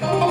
Oh.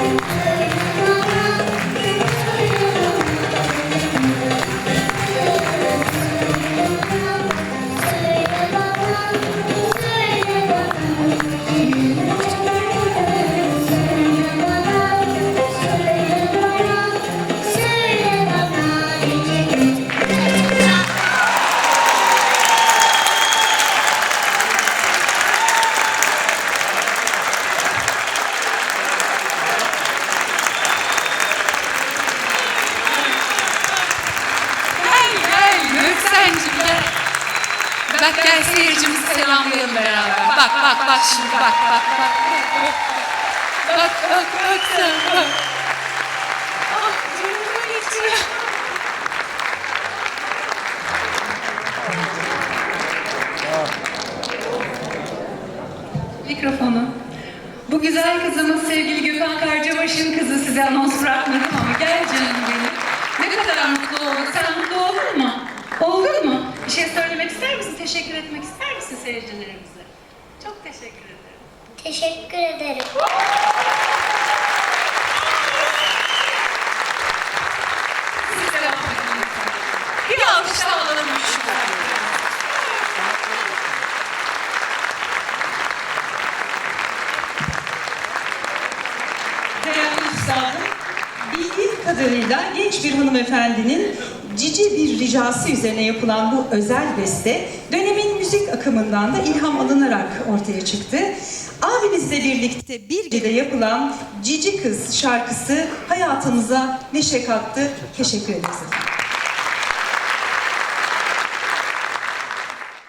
Gel Bak gel seyircimizi selamlayalım beraber. Bak bak bak şimdi bak bak bak. Bak bak bak sen bak. Ah canım anneciğim. Mikrofonu. Bu güzel kızımız sevgili Gökhan Karcabaş'ın kızı size anons bırakmadım ama gel canım benim. Ne kadar mutlu olduk. Sen mutlu oldun mu? Bir şey söylemek ister misin? Teşekkür etmek ister misin seyircilerimize? Çok teşekkür ederim. Teşekkür ederim. Lütfen. Bir alkış daha alalım Değerli üstadım, bildiğim kadarıyla genç bir hanımefendinin cici bir ricası üzerine yapılan bu özel beste dönemin müzik akımından da ilham alınarak ortaya çıktı. Abimizle birlikte bir gecede yapılan Cici Kız şarkısı hayatımıza neşe kattı. Teşekkür ederiz.